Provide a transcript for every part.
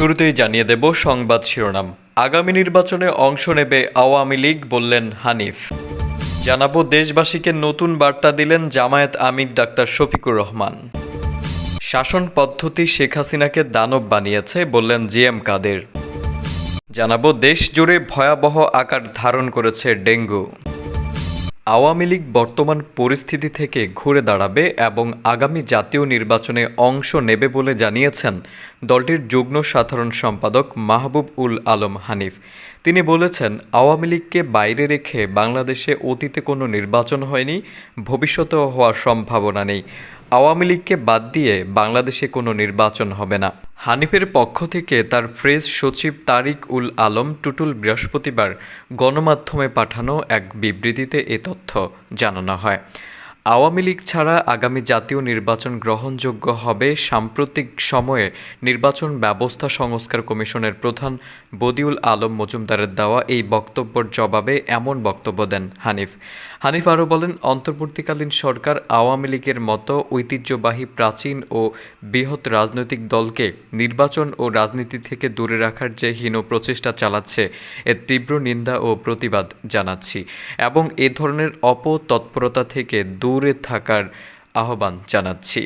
শুরুতেই জানিয়ে দেব সংবাদ শিরোনাম। আগামী নির্বাচনে অংশ নেবে আওয়ামী লীগ, বললেন হানিফ। জানাব, দেশবাসীকে নতুন বার্তা দিলেন জামায়াত আমির ডাক্তার শফিকুর রহমান। শাসন পদ্ধতি শেখ হাসিনাকে দানব বানিয়েছে, বললেন জি এম কাদের। জানাব, দেশ জুড়ে ভয়াবহ আকার ধারণ করেছে ডেঙ্গু। আওয়ামী লীগ বর্তমান পরিস্থিতি থেকে ঘুরে দাঁড়াবে এবং আগামী জাতীয় নির্বাচনে অংশ নেবে বলে জানিয়েছেন দলটির যুগ্ম সাধারণ সম্পাদক মাহবুব উল আলম হানিফ। তিনি বলেছেন, আওয়ামী লীগকে বাইরে রেখে বাংলাদেশে অতীতে কোনো নির্বাচন হয়নি, ভবিষ্যতেও হওয়ার সম্ভাবনা নেই। আওয়ামী লীগকে বাদ দিয়ে বাংলাদেশে কোনো নির্বাচন হবে না। হানিফের পক্ষ থেকে তার প্রেস সচিব তারিক উল আলম টুটুল বৃহস্পতিবার গণমাধ্যমে পাঠানো এক বিবৃতিতে এ তথ্য জানানো হয়। আওয়ামী লীগ ছাড়া আগামী জাতীয় নির্বাচন গ্রহণযোগ্য হবে সাম্প্রতিক সময়ে নির্বাচন ব্যবস্থা সংস্কার কমিশনের প্রধান বদিউল আলম মজুমদারের দেওয়া এই বক্তব্যের জবাবে এমন বক্তব্য দেন হানিফ। হানিফ আরও বলেন, অন্তর্বর্তীকালীন সরকার আওয়ামী লীগের মতো ঐতিহ্যবাহী, প্রাচীন ও বৃহৎ রাজনৈতিক দলকে নির্বাচন ও রাজনীতি থেকে দূরে রাখার যে হীন প্রচেষ্টা চালাচ্ছে, এর তীব্র নিন্দা ও প্রতিবাদ জানাচ্ছি এবং এ ধরনের অপতৎপরতা থেকে দূরে থাকার আহ্বান জানাচ্ছি।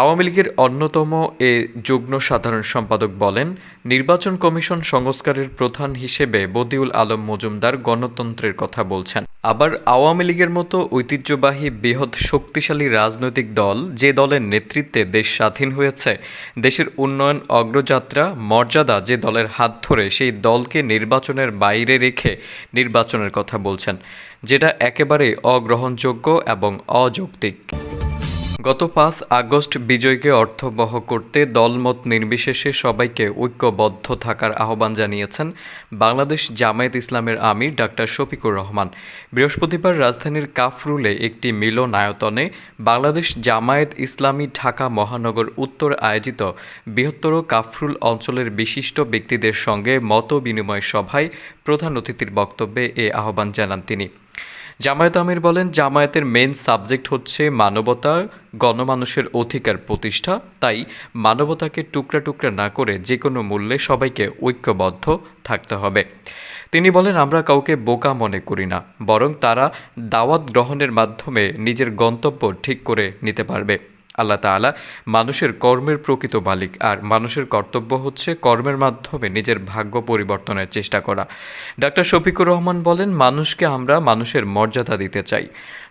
আওয়ামী লীগের অন্যতম এ যুগ্ম সাধারণ সম্পাদক বলেন, নির্বাচন কমিশন সংস্কারের প্রধান হিসেবে বদিউল আলম মজুমদার গণতন্ত্রের কথা বলছেন। আবার আওয়ামী লীগের মতো ঐতিহ্যবাহী, বৃহৎ, শক্তিশালী রাজনৈতিক দল যে দলের নেতৃত্বে দেশ স্বাধীন হয়েছে, দেশের উন্নয়ন, অগ্রযাত্রা, মর্যাদা যে দলের হাত ধরে সেই দলকে নির্বাচনের বাইরে রেখে নির্বাচনের কথা বলছেন, যেটা একেবারে অগ্রহণযোগ্য এবং অযৌক্তিক। গত পাঁচ আগস্ট বিজয়কে অর্থবহ করতে দলমত নির্বিশেষে সবাইকে ঐক্যবদ্ধ থাকার আহ্বান জানিয়েছেন বাংলাদেশ জামায়াত ইসলামের আমির ডাক্তার শফিকুর রহমান। বৃহস্পতিবার রাজধানীর কাফরুলে একটি মিলনায়তনে বাংলাদেশ জামায়াত ইসলামী ঢাকা মহানগর উত্তর আয়োজিত বৃহত্তর কাফরুল অঞ্চলের বিশিষ্ট ব্যক্তিদের সঙ্গে মত বিনিময় সভায় প্রধান অতিথির বক্তব্যে এ আহ্বান জানান তিনি। জামায়াত আমির বলেন, জামায়াতের মেন সাবজেক্ট হচ্ছে মানবতা, গণমানুষের অধিকার প্রতিষ্ঠা। তাই মানবতাকে টুকরা টুকরা না করে যে কোনো মূল্যে সবাইকে ঐক্যবদ্ধ থাকতে হবে। তিনি বলেন, আমরা কাউকে বোকা মনে করি না, বরং তারা দাওয়াত গ্রহণের মাধ্যমে নিজের গন্তব্য ঠিক করে নিতে পারবে। আল্লাহ তালা মানুষের কর্মের প্রকৃত মালিক, আর মানুষের কর্তব্য হচ্ছে কর্মের মাধ্যমে নিজের ভাগ্য পরিবর্তনের চেষ্টা করা। ডাক্তার শফিকুর রহমান বলেন, মানুষকে আমরা মানুষের মর্যাদা দিতে চাই।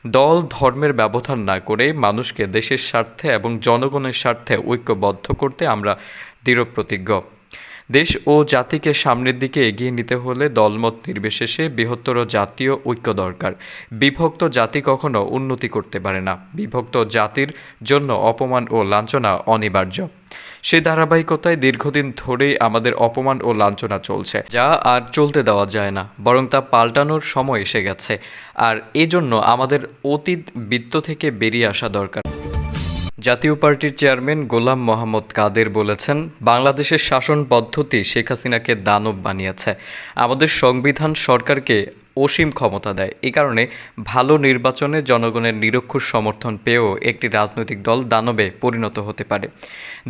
দল ধর্মের ব্যবধান না করে মানুষকে দেশের স্বার্থে এবং জনগণের স্বার্থে ঐক্যবদ্ধ করতে আমরা দৃঢ়প্রতিজ্ঞ। দেশ ও জাতিকে সামনের দিকে এগিয়ে নিতে হলে দলমত নির্বিশেষে বৃহত্তর জাতীয় ঐক্য দরকার। বিভক্ত জাতি কখনো উন্নতি করতে পারে না। বিভক্ত জাতির জন্য অপমান ও লাঞ্ছনা অনিবার্য। সেই ধারাবাহিকতায় দীর্ঘদিন ধরেই আমাদের অপমান ও লাঞ্ছনা চলছে। যা আর চলতে দেওয়া যায় না, বরং তা পাল্টানোর সময় এসে গেছে। আর এজন্য আমাদের অতীত বৃত্ত থেকে বেরিয়ে আসা দরকার। জাতীয় পার্টির চেয়ারম্যান গোলাম মোহাম্মদ কাদের বলেছেন, বাংলাদেশের শাসন পদ্ধতি শেখ হাসিনাকে দানব বানিয়েছে। আমাদের সংবিধান সরকারকে অসীম ক্ষমতা দেয়। এই কারণে ভালো নির্বাচনে জনগণের নিরক্ষর সমর্থন পেয়েও একটি রাজনৈতিক দল দানবে পরিণত হতে পারে।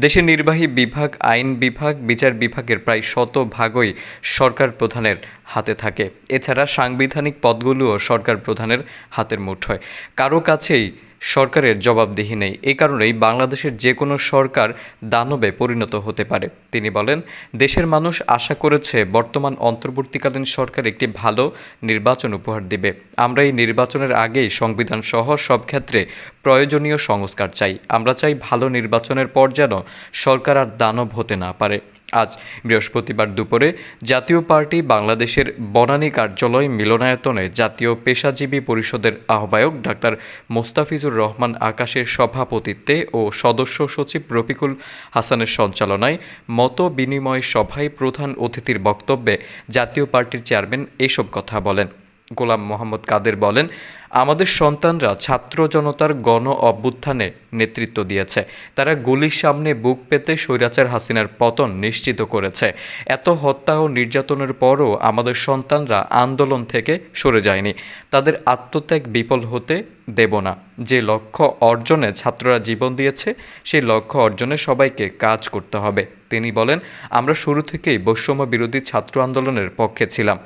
দেশের নির্বাহী বিভাগ, আইন বিভাগ, বিচার বিভাগের প্রায় শত ভাগই সরকার প্রধানের হাতে থাকে। এছাড়া সাংবিধানিক পদগুলোও সরকার প্রধানের হাতের মুঠোয়। কারও কাছেই সরকারের জবাবদিহি নেই। এই কারণেই বাংলাদেশের যে কোনো সরকার দানবে পরিণত হতে পারে। তিনি বলেন, দেশের মানুষ আশা করেছে বর্তমান অন্তর্বর্তীকালীন সরকার একটি ভালো নির্বাচন উপহার দিবে। আমরা এই নির্বাচনের আগেই সংবিধান সহ সব ক্ষেত্রে প্রয়োজনীয় সংস্কার চাই। আমরা চাই ভালো নির্বাচনের পর যেন সরকার আর দানব হতে না পারে। আজ বৃহস্পতিবার দুপুরে জাতীয় পার্টি বাংলাদেশের বনানী কার্যালয় মিলনায়তনে জাতীয় পেশাজীবী পরিষদের আহ্বায়ক ডাক্তার মোস্তাফিজুর রহমান আকাশের সভাপতিত্বে ও সদস্য সচিব রফিকুল হাসানের সঞ্চালনায় মত বিনিময় সভায় প্রধান অতিথির বক্তব্যে জাতীয় পার্টির চেয়ারম্যান এসব কথা বলেন। গোলাম মোহাম্মদ কাদের বলেন আমাদের সন্তানরা ছাত্র জনতার গণ অভ্যুত্থানে নেতৃত্ব দিয়েছে। তারা গুলির সামনে বুক পেতে স্বৈরাচার হাসিনার পতন নিশ্চিত করেছে। এত হত্যা ও নির্যাতনের পরও আমাদের সন্তানরা আন্দোলন থেকে সরে যায়নি। তাদের আত্মত্যাগ বিফল হতে দেব না। যে লক্ষ্য অর্জনে ছাত্ররা জীবন দিয়েছে, সেই লক্ষ্য অর্জনে সবাইকে কাজ করতে হবে। তিনি বলেন, আমরা শুরু থেকেই বৈষম্য বিরোধী ছাত্র আন্দোলনের পক্ষে ছিলাম।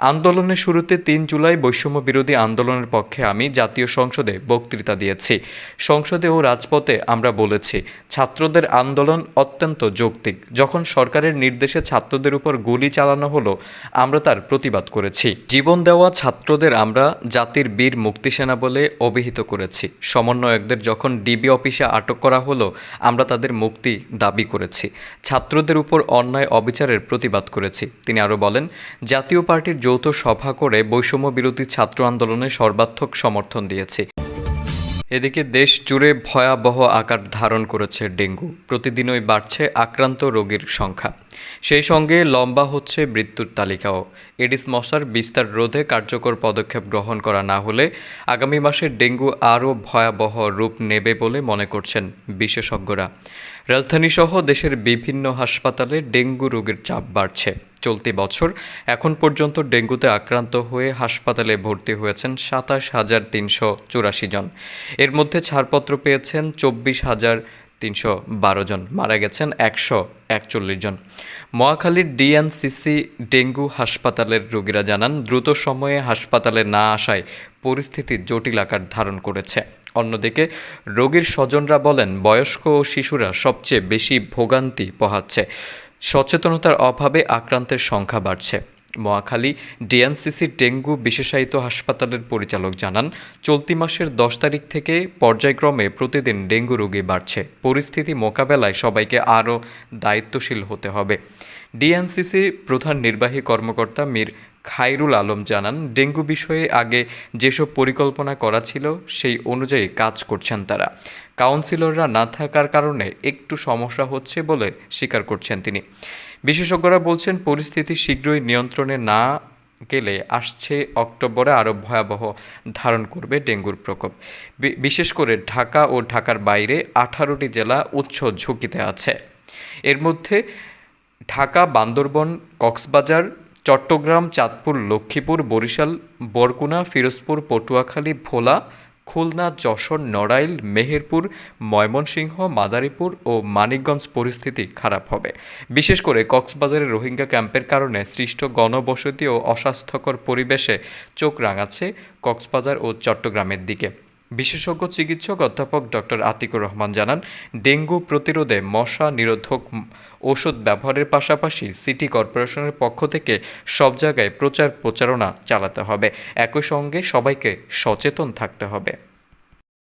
আন্দোলনের শুরুতে তিন জুলাই বৈষম্য বিরোধী আন্দোলনের পক্ষে আমি জাতীয় সংসদে বক্তৃতা দিয়েছি। সংসদে ও রাজপথে আমরা বলেছি, ছাত্রদের আন্দোলন অত্যন্ত যৌক্তিক। যখন সরকারের নির্দেশে ছাত্রদের উপর গুলি চালানো হলো, আমরা তার প্রতিবাদ করেছি। জীবন দেওয়া ছাত্রদের আমরা জাতির বীর মুক্তিসেনা বলে অভিহিত করেছি। সমন্বয়কদের যখন ডিবি অফিসে আটক করা হলো, আমরা তাদের মুক্তি দাবি করেছি। ছাত্রদের উপর অন্যায় অবিচারের প্রতিবাদ করেছি। তিনি আরও বলেন, জাতীয় পার্টির যৌথ সভা করে বৈষম্য বিরোধী ছাত্র আন্দোলনে সর্বাত্মক সমর্থন দিয়েছি। এদিকে দেশ জুড়ে ভয়াবহ আকার ধারণ করেছে ডেঙ্গু। প্রতিদিনই বাড়ছে আক্রান্ত রোগীর সংখ্যা। সেই সঙ্গে লম্বা হচ্ছে মৃত্যুর তালিকাও। এডিস মশার বিস্তার রোধে কার্যকর পদক্ষেপ গ্রহণ করা না হলে আগামী মাসে ডেঙ্গু আরও ভয়াবহ রূপ নেবে বলে মনে করছেন বিশেষজ্ঞরা। রাজধানীসহ দেশের বিভিন্ন হাসপাতালে ডেঙ্গু রোগের চাপ বাড়ছে। চলতি বছর। এখন পর্যন্ত ডেঙ্গুতে আক্রান্ত হয়ে হাসপাতালে ভর্তি হয়েছেন সাতাশ হাজার তিনশো চুরাশি জন। এর মধ্যে ছাড়পত্র পেয়েছেন চব্বিশ হাজার তিনশো বারো জন। মারা গেছেন একশো একচল্লিশ জন। মহাখালীর ডিএনসিসি ডেঙ্গু হাসপাতালের রোগীরা জানান, দ্রুত সময়ে হাসপাতালে না আসায় পরিস্থিতি জটিল আকার ধারণ করেছে। অন্যদিকে, রোগীর স্বজনরা বলেন, বয়স্ক ও শিশুরা সবচেয়ে বেশি ভোগান্তি পোহাচ্ছে। সচেতনতার অভাবে আক্রান্তের সংখ্যা বাড়ছে। মহাখালী ডিএনসিসি ডেঙ্গু বিশেষায়িত হাসপাতালের পরিচালক জানান, চলতি মাসের দশ তারিখ থেকে পর্যায়ক্রমে প্রতিদিন ডেঙ্গু রোগী বাড়ছে। পরিস্থিতি মোকাবেলায় সবাইকে আরও দায়িত্বশীল হতে হবে। ডিএনসিসির প্রধান নির্বাহী কর্মকর্তা মীর খায়রুল আলম জানান, ডেঙ্গু বিষয়ে আগে যেসব পরিকল্পনা করা ছিল, সেই অনুযায়ী কাজ করছেন তারা। কাউন্সিলররা না থাকার কারণে একটু সমস্যা হচ্ছে বলে স্বীকার করছেন তিনি। বিশেষজ্ঞরা বলছেন, পরিস্থিতি শীঘ্রই নিয়ন্ত্রণে না গেলে আসছে অক্টোবরে আরও ভয়াবহ ধারণ করবে ডেঙ্গুর প্রকোপ। বিশেষ করে ঢাকা ও ঢাকার বাইরে আঠারোটি জেলা উচ্চ ঝুঁকিতে আছে। এর মধ্যে ঢাকা, বান্দরবন, কক্সবাজার চট্টগ্রাম, চাঁদপুর, লক্ষ্মীপুর, বরিশাল, বরগুনা, ফিরোজপুর, পটুয়াখালী, ভোলা, খুলনা, যশোর, নড়াইল, মেহেরপুর, ময়মনসিংহ, মাদারীপুর ও মানিকগঞ্জ পরিস্থিতি খারাপ হবে। বিশেষ করে কক্সবাজারের রোহিঙ্গা ক্যাম্পের কারণে সৃষ্ট গণবসতি ও অস্বাস্থ্যকর পরিবেশে চোখ রাঙাচ্ছে কক্সবাজার ও চট্টগ্রামের দিকে। বিশেষজ্ঞ চিকিৎসক অধ্যাপক ডক্টর আতিকুর রহমান জানান, ডেঙ্গু প্রতিরোধে মশা নিরোধক ওষুধ ব্যবহারের পাশাপাশি সিটি কর্পোরেশনের পক্ষ থেকে সব জায়গায় প্রচার প্রচারণা চালাতে হবে। একই সঙ্গে সবাইকে সচেতন থাকতে হবে।